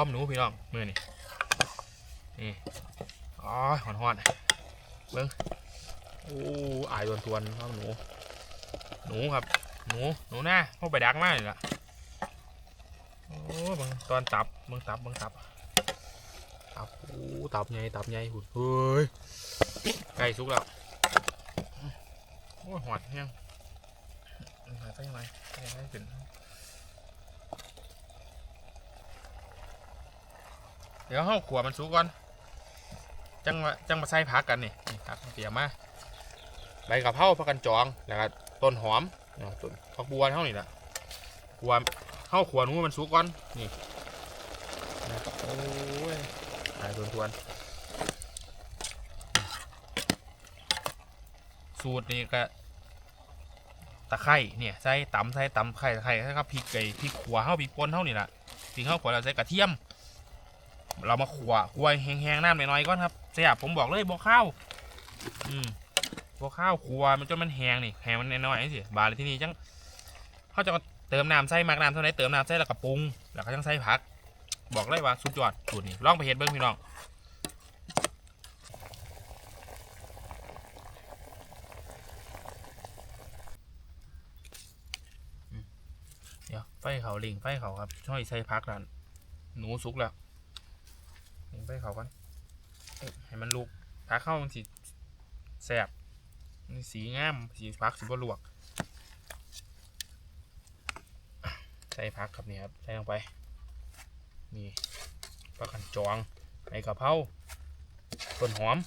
อ้อมหนูพี่น้องมือนี่นี่อ๋อหอนหอนเบิ้งโอ้อายทวนๆอ้อมหนู หนูครับ หนู หนูหน้าเข้าไปดักมากเลยล่ะโอ้เบางตอนตับเบางตับเบางตับตับโอ้ตับใหญ่ตับใหญ่หุ่นเฮ้ยไก่สุกแล้วโอ้ยหอดแห้งหาใส่ยังไงใส่ยังไงเป็น เดี๋ยวห้าขวมันสุกก่อน จังมาจังมาใส่ผักกันนี่นี่ผักเตรียมมาใบกะเพราผักกันจองแล้วก็ต้นหอมต้นผักบัวเท่านี้แหละบัวเข้าขวนูมันสุกก่อนนี่โอ้ยหายทวนทวนสูตรนี่ก็ตะไคร่เนี่ยใส่ตำใส่ตำไข่ตะไคร่ใส่ครับพริกไก่พริกขัวเฮาพริกป่นเฮานี่แหละพริกเฮาขัวเราใส่กระเทียม เรามาขัวขัวแห้งๆน้ำหน่อยๆก่อนครับเสียบผมบอกเลยบ่ข้าวอืมบ่ข้าวขัวมันจนมันแห้งนี่แห้งมันน้อยๆสิบาเลยที่นี่จังเขาจะเติมน้ำใส่มากน้ำเท่าไหร่เติมน้ำใส่แล้วก็ปรุงแล้วก็จังใส่ผัก บอกเลยว่าสุดยอดสูตรนี้ลองไปเฮ็ดเบิ้งพี่น้องเดี๋ยวไฟเขาลิงไฟเขาครับช่วยใส่พักแล้วหนูสุกแล้ว ลิงไฟเขาก่อนให้มันลุกพักเข้ามันสีแสบสีงามสีพักสีบลวก ใส่พักครับนี่ครับ ใส่ลงไป นี่ปลาขันจองไอ้กะเพราต้นหอม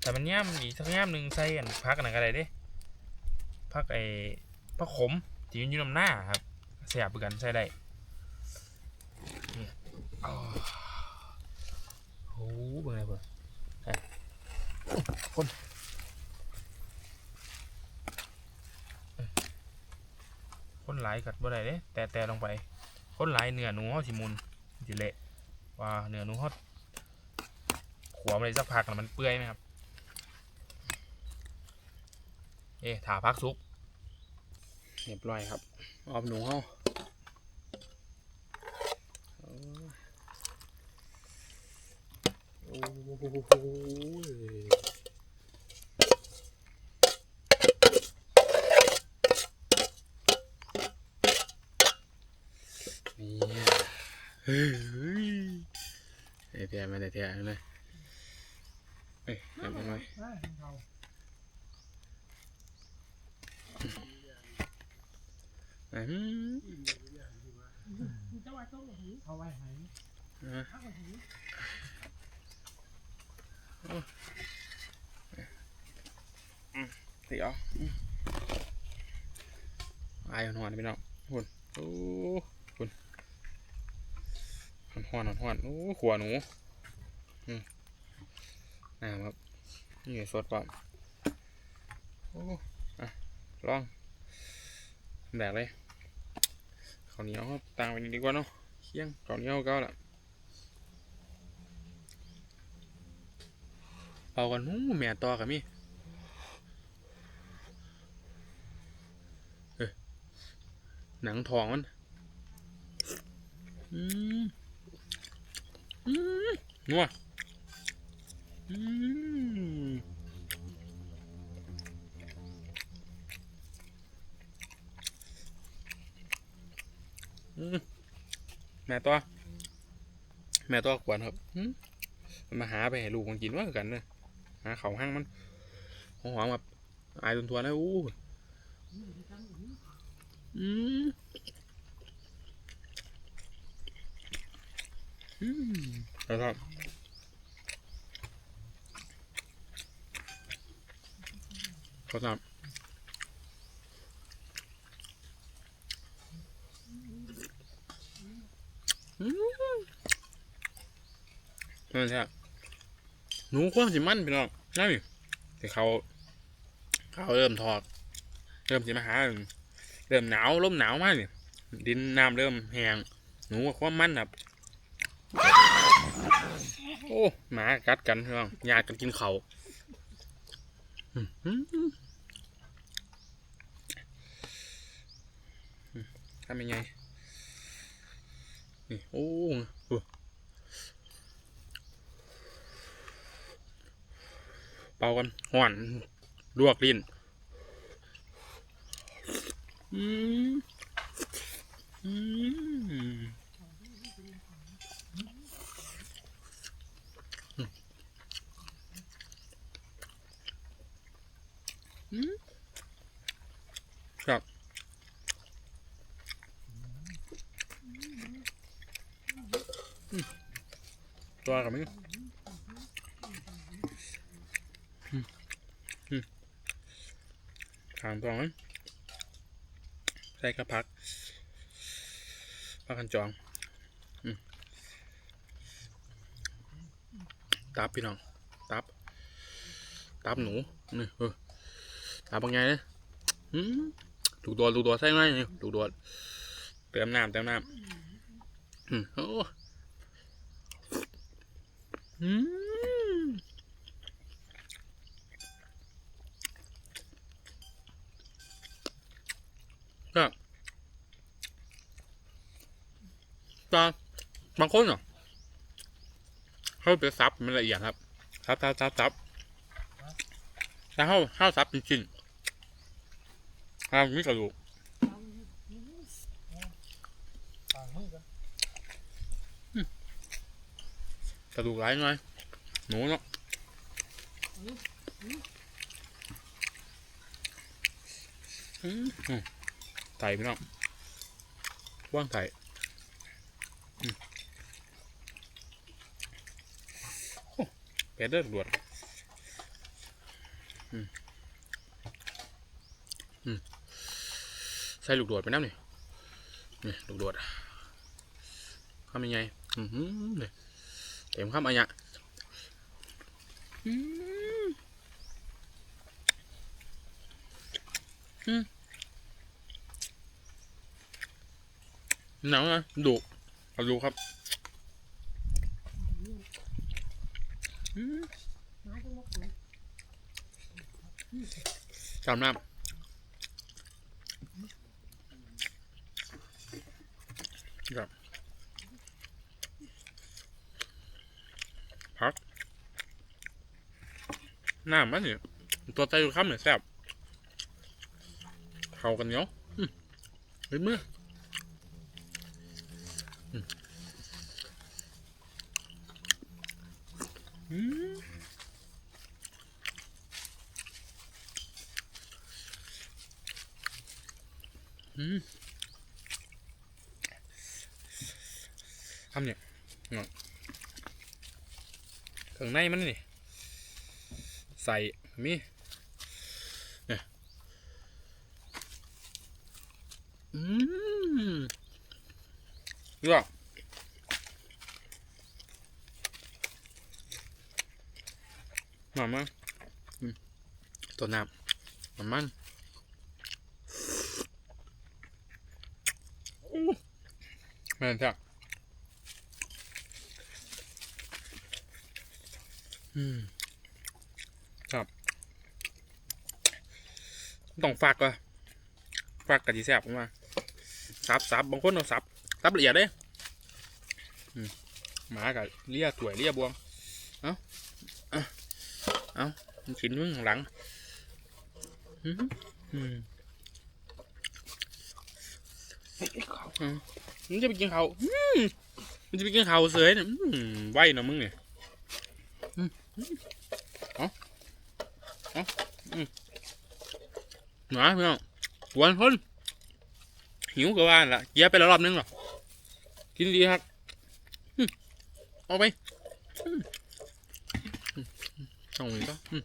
แต่มันย่ำอีกสักย่ำหนึ่งใส่อันพักอันนั้นก็ได้ด้พักไอ้พักขมที่มันอยู่น้ำหน้าครับเสียบกันใส่ได้ โอ้โหเบิ่งอะไรเบิ่อคนคนหลายกัดบ่ได้เด้แต่แต่ลงไป คนหลายเนื้อหนูเขาสิมุนสิเละว่าเนื้อหนูเขาขวบอะไรสักพักแล้วมันเปื่อยไหมครับ เอ๊ะถาพักซุปเรียบร้อยครับออมหนูเขา โอ้โหนี่เฮ้ยไอ้แท้ไม่ได้แท้เลยเอ้ยทำยังไงอืมเอาไว้ให้อ่ เดี๋ยวอืมอายหอนๆพี่น้องหุ่นโอ้หุ่นหอนหอนหอนๆโอ้ขวหนูอืมน้ำครับนี่สดป่ะโอ้อะลองแดกเลยข้าวเหนียวครับต่างไปนิดดีกว่าเนาะเคี่ยงข้าวเหนียวก็และ เป่ากันหูแม่ต่อกับมีเอ้ยหนังทองมันอืมอืมนัวอืมอืมแม่ตัว แม่ตัวขวนครับอืมาหาไปให้ลูกมันกินว่ากันเนอะ หาเขาห้างมันหอมแบบอายทวนๆแล้วอู้อืมอืมแล้วครับเขาทำอืมนั่นใช่หนูความสิมันพี่น้อง นั่นนี่แต่เขา เขาเริ่มทอด เริ่มสิมาหาเริ่มหนาวลมหนาวมากนี่ดินน้ำเริ่มแห้งหนูก็ความมันแบบโอ้หมากัดกันพี่น้องญากันกินเขาทำยังไงนี่โอ้โห เป่ากันห่อนลวกลิ้นอืมอืมครับตัวกับมึงอืมอืมถามตัวมั้งใส่กระพักพักกันจองตับพี่น้อง ตับ ตับหนู นี่เออตับบางไงเนี่ยอืมถูกตัวถูกตัวใส่ไหมนี่ถูกตัวเติมน้ำเติมน้ำอืมโอ้อืม ก็ตาบางคนเหรอเขาไปซับมันละเอียดครับซับซับซับซับถ้าเข้าเขาซับจริงๆครับมีกระดูกกระดูกร้ายหน่อยหนูเนาะอืม ไถ่พี่น้องว่างไถ่อืมโอ้เป็ดเด้อตำรวจใส่ลูกโดดไปน้ำนี่นี่ลูกโดดทำยังไงอือหือนี่เต็มคำอันเนี้ยอืมอืม หนังนะดุเอาดูครับอืมมากขุนจำน้ำครับพักน้ำมันเนี่ยตัวใจอยู่คำเนี่ยแซ่บเข้ากันเนียวอืมเฮ้ยเมื่อ อืมอืมอืมคำเนี่ยเนาะเครื่องในมันนี่ ใส่มีเนี่ยอืม เยอะมามาอืมตัวน้ำมันมันอู้แม่นจ้ะอืมครับต้องฝากก่อนฝากกะทิแซ่บผมว่าซับซับบางคนเอาซับ ซับละเอียดเด้อืมหมากับเลียถวยเลียบวง เอ้า เอาเอามันกินมึงหลังอืมอืมอืมมันจะไปกินเขาอืมมันจะไปกินเขาเสยเนี่ยอืมไหวเนะมึงเนี่ยอืมอืมเอาเอาอืมหมาพี่น้องกวนคน หิวกับว่าละเกียไปแล้วรอบนึงหรอกินดีครับเอาไปอืมอืมเอาอีกแล้วอืม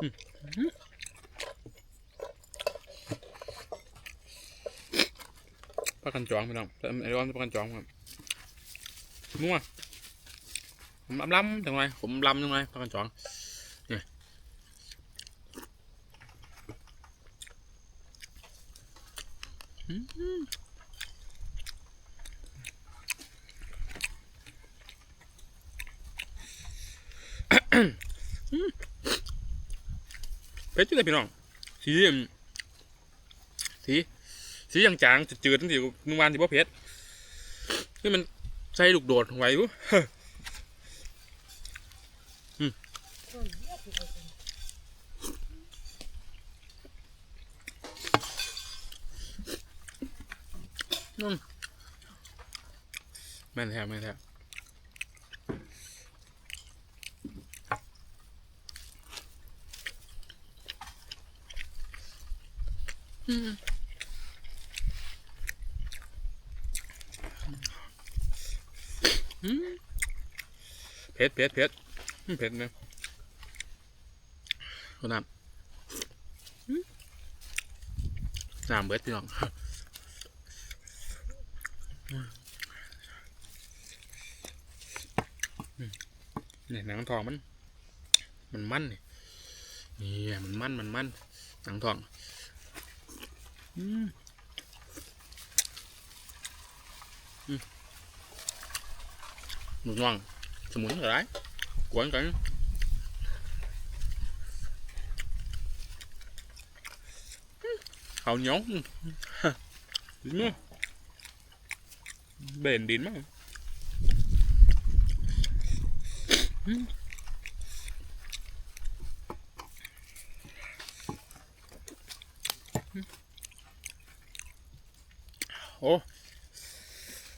อืมอืมปลากันจองพี่น้องไอ้ร้อนปลากันจองครับมั่วผมลำลำจังไงผมลำจังไงปลากันจองเนี่อื เพชรจุดเลยพี่น้อง สีอืมสีสีจางๆจืดๆตั้งแต่เมื่อวานที่พ่อเพชรนี่มันใส่ลูกโดดไว้อยู่ ส่วนเยอะที่สุด แม่นแท้แม่นแท้อืมอืมเผ็ดเผ็ดเผ็ดอืมเผ็ดนะคนน้ำอืมน้ำเบิดพี่น้อง เนี่ยหนังทองมัน มันมันนี่นี่มันมันมันมันหนังทองอืมอืมหนุนว่างสมุนอะไรกวนกันอืมข้าเหนียวดีมั้ยเบนดินมั้ง โอ้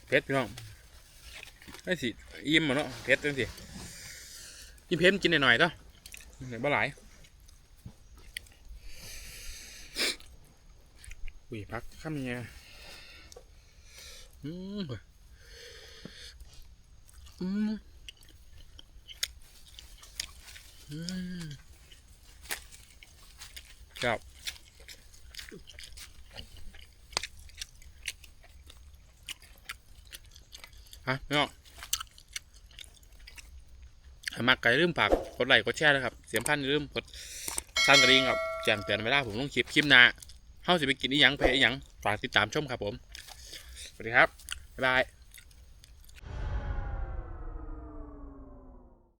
เพชรพี่น้องไอ้สิอิ่มมาเนาะเพชรจังสิกินเพชรกินหน่อยๆเนาะไหนบ่หลายอุ้ยพักข้ามเนี่ยอืมอืมอืม ครับฮะไม่ออกถ้ามักไก่ลืมฝากกดไลค์กดแชร์นะครับ เสียงพันลืมกดสั่นกระดิ่งครับแจ้งเตือนเวลาผมลงคลิปคลิปหน้าเฮาสิไปกินอีหยังไปอีหยังฝากติดตามชมครับผม สวัสดีครับ บ๊ายบาย